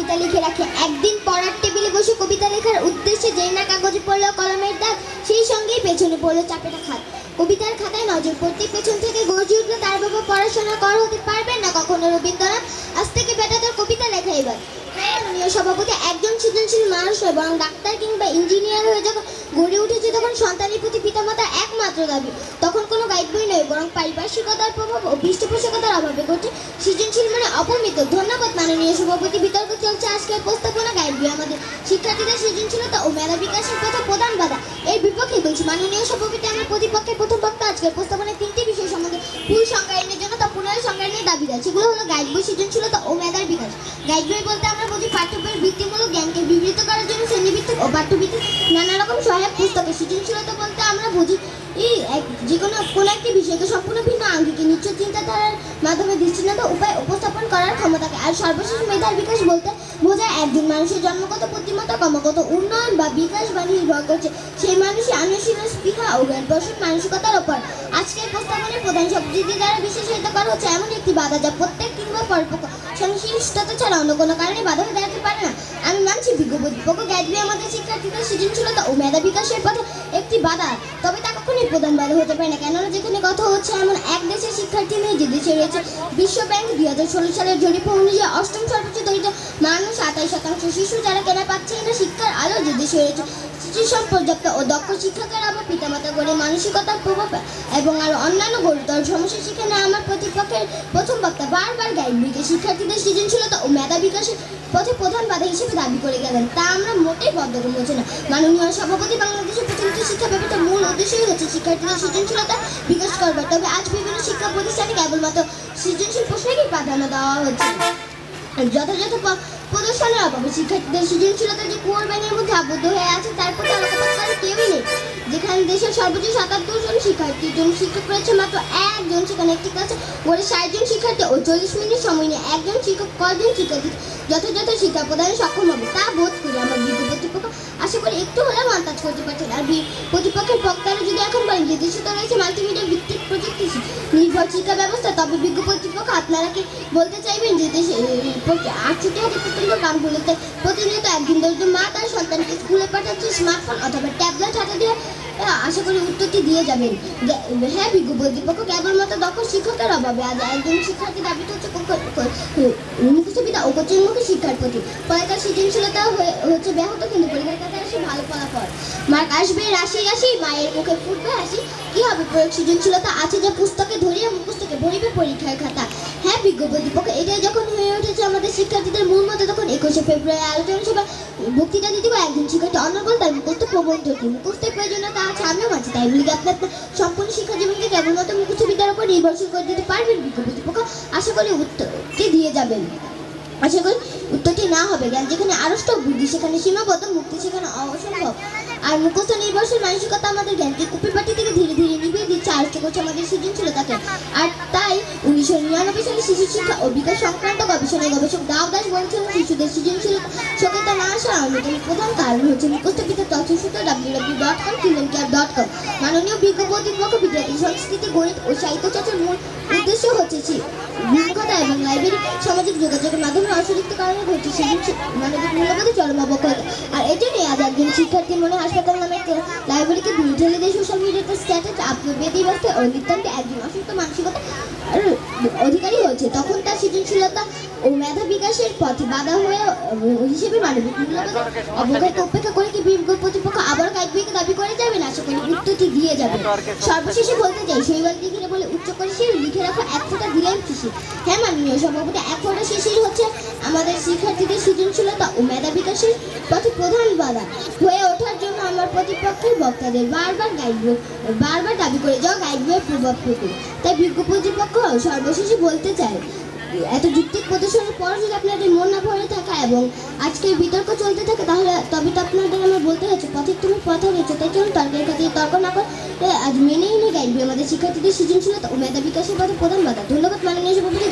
কবিতা লিখে রাখে। একদিন পড়ার টেবিলে বসে কবিতা লেখার উদ্দেশ্যে যেই না কাগজে পড়ল কলমের দাগ, সেই সঙ্গেই পেছনে পড়ল চাপেটা খাত। কবিতার খাতায় নজর পড়তে পেছন থেকে গর্জে উঠল, তার বাবা পড়াশোনা কর, হতে পারবেন না কখনো রবীন্দ্রনাথ। আজ থেকে বেটা তোর কবিতা লেখা এবার। হ্যাঁ, সভাপতি একজন সৃজনশীল মানুষ নয় বরং ডাক্তার কিংবা ইঞ্জিনিয়ার হয়ে যখন গড়ে উঠেছে তখন সন্তানের প্রতি পিতামাতার একমাত্র দাবি। তখন কোনো গাইড বই নয় বরং পারিপার্শ্বিকতার প্রভাব ও পৃষ্ঠপোষকতার অভাবে ঘটে। সৃজনশীল মানে অপমিত। ধন্যবাদ মাননীয় সভাপতি। বিতর্ক চলছে। আজকের প্রস্তাবনা গাইড বই আমাদের। শিক্ষার্থীদের সৃজনশীলতা ও মেধা বিকাশের পথে প্রধান বাধা। এর বিপক্ষে বলছি মাননীয় সভাপতি আমার প্রতিপক্ষের প্রথম বক্তা আজকের প্রস্তাবনায় তিনটি বিষয় সম্বন্ধে ভুল সংজ্ঞায়নের জন্য তা পুনরায় সংজ্ঞায়নের দাবিদার সেগুলো হলো গাইড বই সৃজনশীলতা ও মেধার বিকাশ। গাইড বলতে আমরা বুঝি পাঠ্যবইয়ের ভিত্তিমূলক জ্ঞানকে বিবৃত করার জন্য শ্রেণীভিত্তিক ও পাঠ্যভিত্তিক নানা রকম সহায়ক পুস্তকের সৃজনশীলতা বলতে আমরা বুঝি যে কোনো কোনো একটি বিষয়কে সম্পূর্ণ ভিন্ন আঙ্গিকে নিশ্চয় চিন্তাধারার মাধ্যমে দৃষ্টিনত উপায় উপস্থাপন করার ক্ষমতাকে। আর সর্বশেষ মেধার বিকাশ বলতে বোঝায় একজন মানুষের জন্মগত বুদ্ধিমত্তা, ক্রমাগত উন্নয়ন বা বিকাশ বা নির্ভর করছে। সেই মানুষের অনুশীলন স্পৃহা ও জ্ঞানবর্ষণ মানসিকতার ওপর। আজকের প্রস্তাবনের প্রধান শব্দটি দ্বারা বিশেষিত করা হচ্ছে এমন একটি বাধা যা প্রত্যেক কিংবা পরপক্ষ সংশ্লিষ্টতা ছাড়া অন্য কোনো কারণে বাধা হয়ে দাঁড়াতে পারে না। আমি মানছি বিজ্ঞ বুদ্ধিপক্ষ আমাদের শিক্ষার্থীদের সৃজনশীলতা ও মেধা বিকাশের পথে একটি বাধা। তবে তা কখনোই প্রধান বাধা হতে পারে না, কেননা যেখানে কথা হচ্ছে এমন এক দেশের শিক্ষার্থী নেই যে দেশে রয়েছে বিশ্ব ব্যাংক দুই হাজার ষোলো সালের জরিপ অনুযায়ী অষ্টম সর্বোচ্চ দরিদ্র মানুষ আঠাশ শতাংশ শিশু যারা কেনা পাচ্ছে না শিক্ষার আলো যে দেশে রয়েছে শিশুসম পর্যাপ্ত ও দক্ষ শিক্ষকের অভাব পিতামাতা গড়ে মানসিকতার প্রভাব এবং আরও অন্যান্য গুরুতর সমস্যা সেখানে আমার প্রতিপক্ষের প্রথম বক্তা বারবার গাইড বইকে শিক্ষার্থীদের সৃজনশীলতা ও মেধা বিকাশের পথে প্রধান বাধা হিসেবে দাবি করে গেলেন। তা আমরা মোটেই বদ্ধগম্য হচ্ছে না। মাননীয় সভাপতি বাংলাদেশের প্রচলিত শিক্ষা ব্যবস্থার মূল উদ্দেশ্যই হচ্ছে শিক্ষার্থীদের সৃজনশীলতা বিকাশ করবার। তবে আজ বিভিন্ন শিক্ষা প্রতিষ্ঠানে কেবলমাত্র সৃজনশীল প্রশ্নকেই প্রাধান্য দেওয়া হচ্ছে। যথাযথ প্রদর্শনের অভাবে শিক্ষার্থীদের সৃজনশীলতা যে কুয়োর ব্যাঙের মধ্যে আবদ্ধ হয়ে আছে, তার প্রতি আলোকপাত কেউই নেই। যেখানে দেশের সর্বোচ্চ সাতাত্তর জন শিক্ষার্থী, জন শিক্ষক রয়েছে মাত্র একজন, সেখানে একটি ক্লাসে গড়ে ষাট জন শিক্ষার্থী ও চল্লিশ মিনিট সময় নিয়ে একজন শিক্ষক কজন শিক্ষার্থী যথাযথ শিক্ষা প্রদানে সক্ষম হবে, তা বোধ করি আমার বিজ্ঞ প্রতিপক্ষ আশা করি একটু হলেও আন্দাজ করতে পারছেন। আর প্রতিপক্ষের বক্তারা যদি এখন বলেন যে দেশে তো রয়েছে মাল্টিমিডিয়া তবে বিজ্ঞ কর্তৃপক্ষ আপনারা কি বলতে চাইবেন যে দেশে হাজার কর্তৃপক্ষ গ্রামগুলোতে প্রতিনিয়ত একদিন দরিদ্র মা তার সন্তানকে স্কুলে পাঠাচ্ছে স্মার্টফোন অথবা ট্যাবলেট হাতে দিয়ে আশা করি উত্তরটি দিয়ে যাবেন। হ্যাঁ বিজ্ঞ কর্তৃপক্ষ কেবলমাত্র দক্ষ শিক্ষকের অভাবে আজ একজন শিক্ষার্থী দাবি হচ্ছে মুখস্থবিদ্যা ও কোচিংমুখী শিক্ষার প্রতি ফলে তার সৃজনশীলতা হয়ে- হচ্ছে ব্যাহত, কিন্তু পরীক্ষার খাতায় আসে ভালো ফলাফল। মার্ক আসবে, রাশি রাশি মায়ের মুখে ফুটবে হাসি। কি হবে? প্রয়োগ সৃজনশীলতা আছে যে পুস্তকে ধরিয়ে মুখস্থকে ভরিবে পরীক্ষার খাতা। হ্যাঁ বিজ্ঞ প্রতিপক্ষ এটাই যখন হয়ে উঠেছে আমাদের শিক্ষার্থীদের মূল মতো তখন একুশে ফেব্রুয়ারি আলোচনা সভা, বক্তৃতা দিতে একজন শিক্ষার্থী অনর্গল, তার মুখস্থ প্রবন্ধটি মুখস্থের প্রয়োজনীয়তা আছে আমিও মানছি তাই বলি আপনি আপনার সম্পূর্ণ শিক্ষা জীবনকে কেবলমাত্র মুখস্থ বিদ্যার উপর নির্ভরশীল করে দিতে পারবেন বিজ্ঞ আশা করি উত্তরটি দিয়ে যাবেন। আশা করি উত্তরটি না হবে। জ্ঞান যেখানে আড়ষ্ট বুদ্ধি, সেখানে সীমাবদ্ধ মুক্তি, সেখানে অসম্ভব। আর মুখস্থ নির্ভরশীল মানসিকতা আমাদের জ্ঞানকে কুপিপাটি থেকে ধীরে ধীরে নিভিয়ে দিচ্ছে। আড়ষ্ট করছে আমাদের সৃজনশীলতাকে। আর তাই উনিশশো নিরানব্বই সালে শিশু শিক্ষা ও বিকাশ সংক্রান্ত গবেষণায় গবেষক দাও দাস বলেছিলেন শিশুদের সৃজনশীলতা সক্রিয়তা না আসার অন্যতম প্রধান কারণ হচ্ছে মুখস্থ বিদ্যা তথ্যসূত্র W W dot com children care dot com মাননীয় বিজ্ঞ কর্তৃপক্ষ বিদ্যার্থী সংস্কৃতি, গণিত ও সাহিত্য চর্চার মূল উদ্দেশ্য হচ্ছে মূলকথা এবং লাইব্রেরি, সামাজিক যোগাযোগের মাধ্যমে অতিরিক্ত কারণে ঘটছে সৃজনশীল মানবিক মূল্যবোধে চরম আর এজন্যই আজ একজন শিক্ষার্থী মনে হাসপাতাল নামে লাইব্রেরিকে ভিড় ঠেলে দিয়ে সোশ্যাল মিডিয়াতে স্ট্যাটাস আপলোড দিয়ে ও নিতান্ত একজন অসুস্থ মানসিকতা অধিকারী হয়েছে, তখন তার সৃজনশীলতা ও মেধা বিকাশের পথে বাধা হয়ে হিসেবে মানবিক মূল্যবোধ উপেক্ষা করে কি বিজ্ঞ প্রতিপক্ষ আবার গাইডবইকে দাবি করে যাবেন আশা করি উত্তরটি দিয়ে যাবে। সর্বশেষে বলতে চাই শৈবাল দিঘিরে বলে উচ্চ করে সে লিখে রাখো এক ফোঁটা দিলেন খুশি হ্যাঁ মাননীয় সভাপতি, এক ফোঁটা শিশির হচ্ছে আমাদের শিক্ষার্থীদের সৃজনশীলতা ও মেধা বিকাশের পথে প্রধান বাধা। হয়ে ওঠার জন্য প্রতিপক্ষের বক্তাদের বারবার গাইড বারবার দাবি করে যাও গাইড প্রভাব থেকে তাই বিজ্ঞ প্রতিপক্ষ সর্বশেষে বলতে চাই এত যুক্তিক প্রদর্শনের পর যদি আপনাদের মন না ভরে থাকা এবং আজকের বিতর্ক চলতে থাকে, তাহলে তবে তো আপনাদের আমার বলতে হচ্ছে পথের তুমি পথ হয়েছে তাই চলুন তর্কের খাতিরে তর্ক না করে আজ মেনেই নিয়ে গাইড বই আমাদের শিক্ষার্থীদের সৃজনশীলতা ও মেধা বিকাশের পথে প্রধান বাধা। ধন্যবাদ, মাননীয় সভাপতি